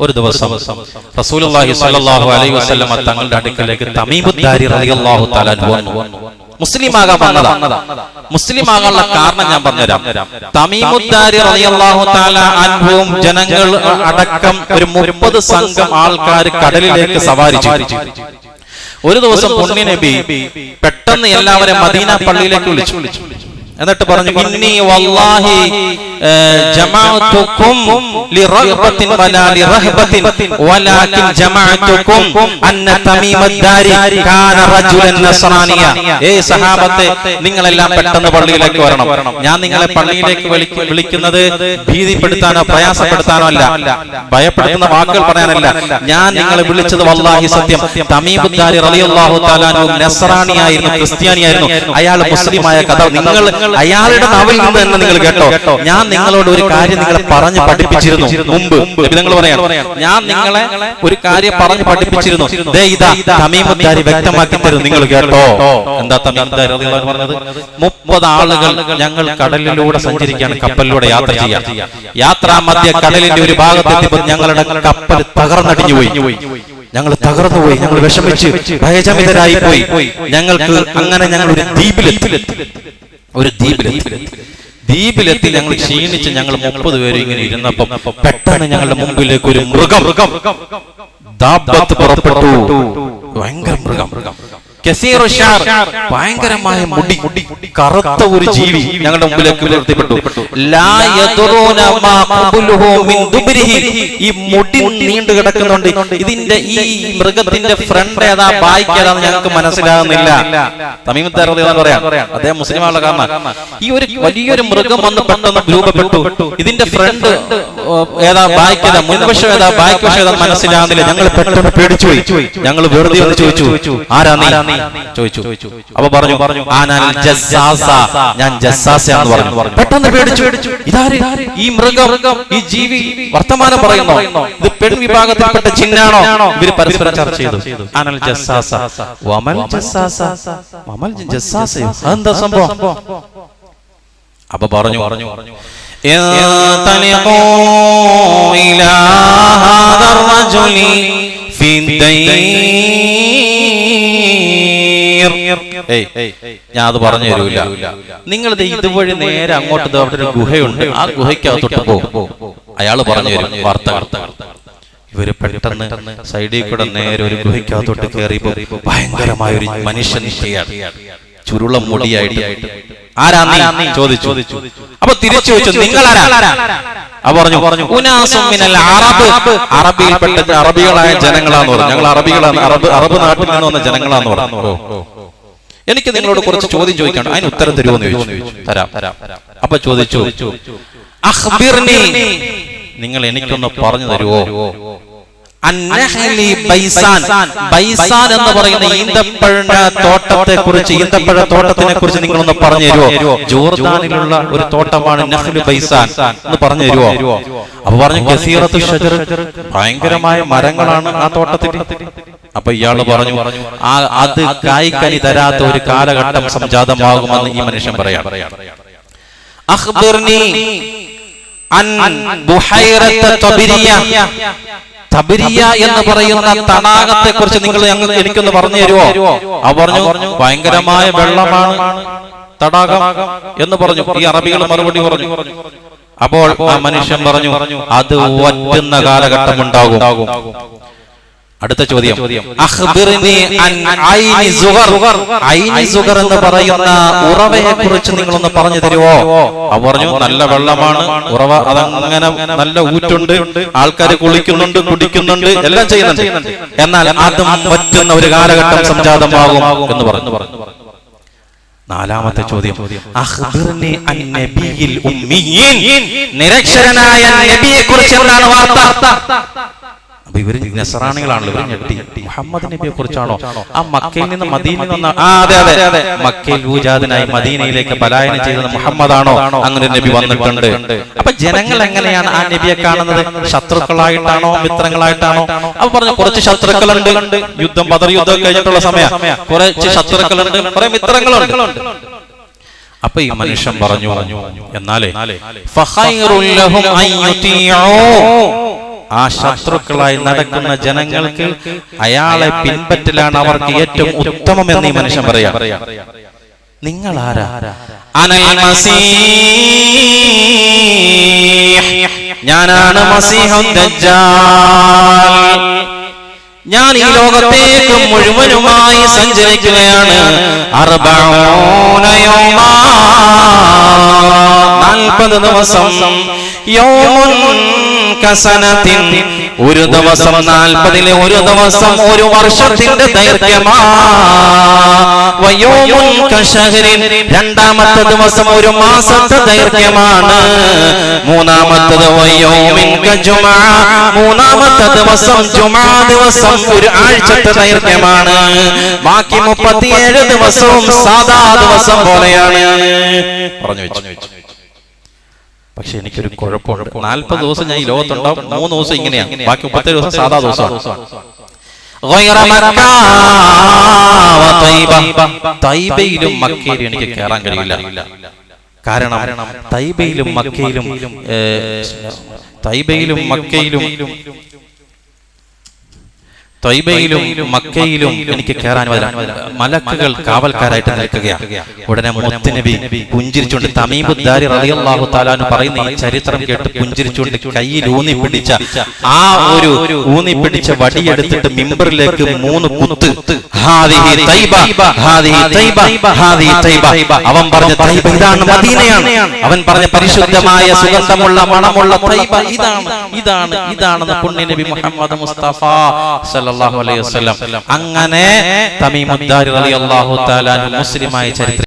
ഒരു ദിവസം റസൂലുള്ളാഹി സ്വല്ലല്ലാഹു അലൈഹി തങ്ങളുടെ അടുക്കലേക്ക് റളിയല്ലാഹു തആല വന്നു. മുസ്ലിം ആകാൻ മുസ്ലിം ആകാനുള്ള കാരണം ഞാൻ പറഞ്ഞുതരാം. തമീമുദ്ദാരി റളിയല്ലാഹു തആല ജനങ്ങൾ അടക്കം ഒരു മുപ്പത് സംഘം ആൾക്കാർ കടലിലേക്ക് സവാരിച്ചു ഒരു ദിവസം പുണ്യ നബി പെട്ടെന്ന് എല്ലാവരെയും മദീന പള്ളിയിലേക്ക് വിളിച്ചു. എന്നിട്ട് പറഞ്ഞു വല്ലാഹി ഏ, ജമഅതുകും ലിറഗ്ബത്തിൻ വലാ ലിറഹബത്തിൻ. വലാകിൻ ജമാഅത്തുക്കും അന്ന തമീമദ്ദാരി കാന റജുലൻ നസ്രാനിയ. ഏ സഹാബത്തെ നിങ്ങളെല്ലാം പെട്ടെന്ന് പള്ളിയിലേക്ക് വരണം. ഞാൻ നിങ്ങളെ പള്ളിയിലേക്ക് വിളിക്ക- വിളിക്കുന്നത് ഭീതിപ്പെടുത്താനോ പ്രയാസപ്പെടുത്താനോ അല്ല. ഭയപ്പെടുത്തുന്ന വാക്കുകൾ പറയാനല്ല. ഞാൻ നിങ്ങളെ വിളിച്ചത് വല്ലാഹി സത്യം. തമീബുദ്ദാരി റളിയല്ലാഹു തആലാനു നസ്രാനിയായിരുന്നു ക്രിസ്ത്യാനിയായിരുന്നു. അയാൾ മുസ്ലിമായ കഥ നിങ്ങൾ അയാളുടെ നാവിൽ നിന്ന് തന്നെ നിങ്ങൾ കേട്ടോ. ഞാൻ നിങ്ങളോട് ഒരു കാര്യം നിങ്ങളെ പറഞ്ഞു പഠിപ്പിച്ചിരുന്നു. മുമ്പ്. നിങ്ങൾ പറയാം. ഞാൻ നിങ്ങളെ ഒരു കാര്യം പറഞ്ഞു പഠിപ്പിച്ചിരുന്നു. തമീമുദ്ദാരി വ്യക്തമാക്കി തരും. നിങ്ങൾ കേട്ടോ? എന്താ തമീമുദ്ദാരി പറഞ്ഞത്? മുപ്പത് ആളുകൾ ഞങ്ങൾ കടലിലൂടെ സഞ്ചരിക്കാൻ കപ്പലിലൂടെ യാത്ര ചെയ്യാം യാത്രാ മധ്യ കടലിന്റെ ഒരു ഭാഗത്തെത്തിയപ്പോൾ ഞങ്ങളുടെ കപ്പൽ തകർന്നടിഞ്ഞു പോയി. ഞങ്ങൾ തകർന്നു പോയി. ഞങ്ങൾ വിഷമിച്ച് ഭയചമിതരായി പോയി. ഞങ്ങൾക്ക് അങ്ങനെ ഞങ്ങൾ ഒരു ദ്വീപിലെത്തി. ഒരു ദ്വീപിലെത്തി. ദ്വീപിലെത്തി ഞങ്ങൾ ക്ഷീണിച്ച് ഞങ്ങൾ മുപ്പത് പേര് ഇങ്ങനെ ഇരുന്നപ്പം പെട്ടെന്ന് ഞങ്ങളുടെ മുമ്പിലേക്ക് ഒരു മൃഗം പുറപ്പെട്ടു. ഭയങ്കര മൃഗം. ഭയങ്കരമായ മുടി കറുത്ത ഒരു ജീവി ഞങ്ങളുടെ മുമ്പിലേക്ക് ഉയർത്തിപ്പെട്ടു. ഈ മുടി നീണ്ടു കിടക്കുന്നുണ്ട്. ഇതിന്റെ ഈ മൃഗത്തിന്റെ ഫ്രണ്ട് ഏതാ ഏതാന്ന് ഞങ്ങൾക്ക് മനസ്സിലാകുന്നില്ല. പറയാം അദ്ദേഹം മുസ്ലിമുള്ള കാരണം ഈ ഒരു വലിയൊരു മൃഗം വന്ന് പെട്ടെന്ന് രൂപപ്പെട്ടു. ഇതിന്റെ ഫ്രണ്ട് ഏതാ ബാക്ക് ഏതാ മുൻവശം ഏതാ വശം ഏതാ മനസ്സിലാകുന്നില്ല ഞങ്ങൾ പെട്ടെന്ന് പേടിച്ചു ഞങ്ങൾ വെറുതെ ചോദിച്ചു ആരാ നീ? ചോദിച്ചു അപ്പൊ പറഞ്ഞു പറഞ്ഞു ആ ഞാൻ ജസ്സാസ ഞാൻ ജസ്സാസയാന്ന് പറഞ്ഞു പെട്ടെന്ന് പേടിച്ചു ഇതാര് ഈ മൃഗം ഈ ജീവി വർത്തമാനം പറയുന്നു ഇത് പെൺ വിഭാഗത്തിൽപ്പെട്ട ചിന്നാണോ ഇവര് പരസ്പരം ചർച്ച ചെയ്തു അനൽ ജസ്സാസ വമൽ ജസ്സാസ വമൽ ജസ്സാസയോ അതെന്താ സംഭവം അപ്പൊ പറഞ്ഞു പറഞ്ഞു انطلقوا إلى هذا الرجل في الدير ഏയ് ഞാൻ അത് പറഞ്ഞു തരൂല. നിങ്ങൾ ഇതുവഴി നേരെ അങ്ങോട്ട് അവിടെ ഒരു ഗുഹയുണ്ട്. ആ ഗുഹയ്ക്കകത്തോട്ട് പോകും അയാൾ പറഞ്ഞു തരും. വാർത്ത ഇവർ പെട്ടെന്ന് സൈഡിൽ കൂടെ നേരെ ഒരു ഗുഹയ്ക്കകത്തോട്ട് കയറിയപ്പോ ഭയങ്കരമായ ഒരു മനുഷ്യൻ ചുരുള മുടിയായിട്ട്. ആരാ നീ? ചോദിച്ചു. അപ്പൊ തിരിച്ചു വെച്ചു. നിങ്ങൾ പറഞ്ഞു പറഞ്ഞു അറബ്. അറബിയിൽപ്പെട്ട അറബികളായ ജനങ്ങളാന്ന് പറഞ്ഞു. ഞങ്ങൾ അറബികളാണ് അറബ് അറബ് നാട്ടിൽ നിന്ന് വന്ന ജനങ്ങളാന്ന് പറഞ്ഞു. എനിക്ക് നിങ്ങളോട് കുറച്ച് ചോദ്യം ചോദിക്കണം അതിന് ഉത്തരം തരുമോന്ന് ചോദിച്ചു. തരാം. അപ്പൊ ചോദിച്ചു. നിങ്ങൾ എനിക്കൊന്ന് പറഞ്ഞു തരുമോ ബൈസാൻ. എന്ന് പറയുന്ന ഈന്തപ്പഴ തോട്ടത്തെ കുറിച്ച് ഈന്തപ്പഴ തോട്ടത്തിനെ കുറിച്ച് നിങ്ങളൊന്ന് പറഞ്ഞു തരുമോ ജോർദാനിലുള്ള ഒരു തോട്ടമാണ് നഹ്ലു ബൈസാൻ എന്ന് പറഞ്ഞു തരുമോ അപ്പൊ പറഞ്ഞു ഭയങ്കരമായ മരങ്ങളാണ് ആ തോട്ടത്തിൽ. അപ്പൊ ഇയാൾ പറഞ്ഞു ആ അത് കായ്ക്കനി തരാത്ത ഒരു കാലഘട്ടം സംജാതമാകുമെന്ന് ഈ മനുഷ്യൻ പറയാം തബിരിയ. എന്ന് പറയുന്ന തടാകത്തെ കുറിച്ച് നിങ്ങൾ ഞങ്ങൾ എനിക്കൊന്ന് പറഞ്ഞു തരുമോ? ആ പറഞ്ഞു ഭയങ്കരമായ വെള്ളമാണ് തടാകം എന്ന് പറഞ്ഞു. ഈ അറബികൾ മറുപടി പറഞ്ഞു. അപ്പോൾ ആ മനുഷ്യൻ പറഞ്ഞു അത് വറ്റുന്ന കാലഘട്ടം ഉണ്ടാകും. അടുത്ത ചോദ്യം. എന്ന് പറയുന്ന ഉറവയെ കുറിച്ച് നിങ്ങളൊന്ന് പറഞ്ഞു തരുമോ അവ പറഞ്ഞു? നല്ല വെള്ളമാണ്. ഉറവ അതങ്ങനെ നല്ല ഊറ്റുണ്ട്. ആൾക്കാർ കുളിക്കുന്നുണ്ട് കുടിക്കുന്നുണ്ട് എല്ലാം ചെയ്യുന്നുണ്ട്. എന്നാൽ അതും പറ്റുന്ന ഒരു കാലഘട്ടം സംജാതമാകും എന്ന് പറഞ്ഞു. നാലാമത്തെ ചോദ്യം. നിരക്ഷരനായ നബിയെ കുറിച്ച് എന്താണ് വാർത്ത? അപ്പൊ ഇവർ നസറാണികളാണല്ലോ ഇവർ ഞെട്ടി. മുഹമ്മദ് നബിയെ കുറിച്ചാണോ? ആ മക്കയിൽ നിന്ന് മദീനയിൽ നിന്ന് ആ അതെ അതെ. അതെ മക്കയിൽ ഊജാദിനായി മദീനയിലേക്ക് പലായനം ചെയ്തത് മുഹമ്മദാണോ? അങ്ങനെ നബി വന്നിട്ടുണ്ട്. അപ്പൊ ജനങ്ങൾ എങ്ങനെയാണ് ആ നബിയെ കാണുന്നത്? ശത്രുക്കളായിട്ടാണോ മിത്രങ്ങളായിട്ടാണോ? അപ്പൊ പറഞ്ഞു കുറച്ച് ശത്രുക്കളുണ്ട്. യുദ്ധം ബദർ യുദ്ധം കഴിഞ്ഞിട്ടുള്ള സമയം. കുറച്ച് ശത്രുക്കളുണ്ട് കുറെ മിത്രങ്ങളുണ്ട്. അപ്പൊ ഈ മനുഷ്യൻ പറഞ്ഞു പറഞ്ഞു എന്നാലേ ആ ശത്രുക്കളായി നടക്കുന്ന ജനങ്ങൾക്ക് അയാളെ പിൻപറ്റലാണ് അവർക്ക് ഏറ്റവും ഉത്തമം എന്ന് ഈ മനുഷ്യൻ പറയാം. നിങ്ങൾ ആരാ? ഞാനാണ് ഞാൻ ഈ ലോകത്തേക്ക് മുഴുവനുമായി സഞ്ചരിക്കുകയാണ്. നാൽപ്പത് ദിവസം യൗമുൻ കസനത്തിൻ ഒരു ദിവസം നാൽപ്പതിലെ ഒരു ദിവസം ഒരു വർഷത്തിന്റെ ദൈർഘ്യമാ. വയോമുൻ കശഹരിൻ രണ്ടാമത്തെ ദിവസം ഒരു മാസത്തെ ദൈർഘ്യമാണ്. മൂന്നാമത്തത് വയോമിൻ മൂന്നാമത്തെ ദിവസം ജുമാ ദിവസം ഒരു ആഴ്ചത്തെ ദൈർഘ്യമാണ്. ബാക്കി മുപ്പത്തിയേഴ് ദിവസവും സാധാ ദിവസം പോലെയാണ്. പറഞ്ഞു വെച്ചു. പക്ഷെ എനിക്കൊരു കുഴപ്പമുണ്ട് നാൽപ്പത് ദിവസം ഞാൻ ഈ ലോകത്തുണ്ടാവും മൂന്ന് ദിവസം ഇങ്ങനെയാണ്. ബാക്കി മുപ്പത്തി ദിവസം സാധാ ദിവസമാണ്. തൈബയിലും മക്കയിലും എനിക്ക് കയറാൻ കഴിയില്ല. കാരണം തൈബയിലും മക്കയിലും തൈബയിലും മക്കയിലും തൊയ്ബയിലും മക്കയിലും എനിക്ക് കയറാൻ വരാൻ മലക്കുകൾ കാവൽക്കാരായിട്ട് നിൽക്കുകയാണ്. ഉടനെ മുത്തുനബി പുഞ്ചിരിച്ചുകൊണ്ട് തമീബുദ്ദാരി റളിയല്ലാഹു എന്ന് പറയുന്ന ഈ ചരിത്രം കേട്ട് പുഞ്ചിരിച്ചുകൊണ്ട് കയ്യിൽ ഊന്നി പിടിച്ച ആ ഒരു ഊന്നി പിടിച്ച വടി വടിയെടുത്തിട്ട് മിമ്പറിലേക്ക് മൂന്ന് കുത്ത്. ഹാദിഹി തൈബ. ഹാദിഹി തൈബ. ഹാദിഹി തൈബ. അവൻ പറഞ്ഞ തൈബ ഇതാണ് മദീനയാണ്. അവൻ പറഞ്ഞ പരിശുദ്ധമായ സുഗന്ധമുള്ള മണമുള്ള തൈബ ഇതാണ്. ഇതാണ്. ഇതാണെന്ന് പുണ്യ നബി മുഹമ്മദ് മുസ്തഫ. സല്ലല്ലാഹു അലൈഹി അങ്ങനെ തമീമുദ്ദാരി മുസ്ലിമായ ചരിത്രം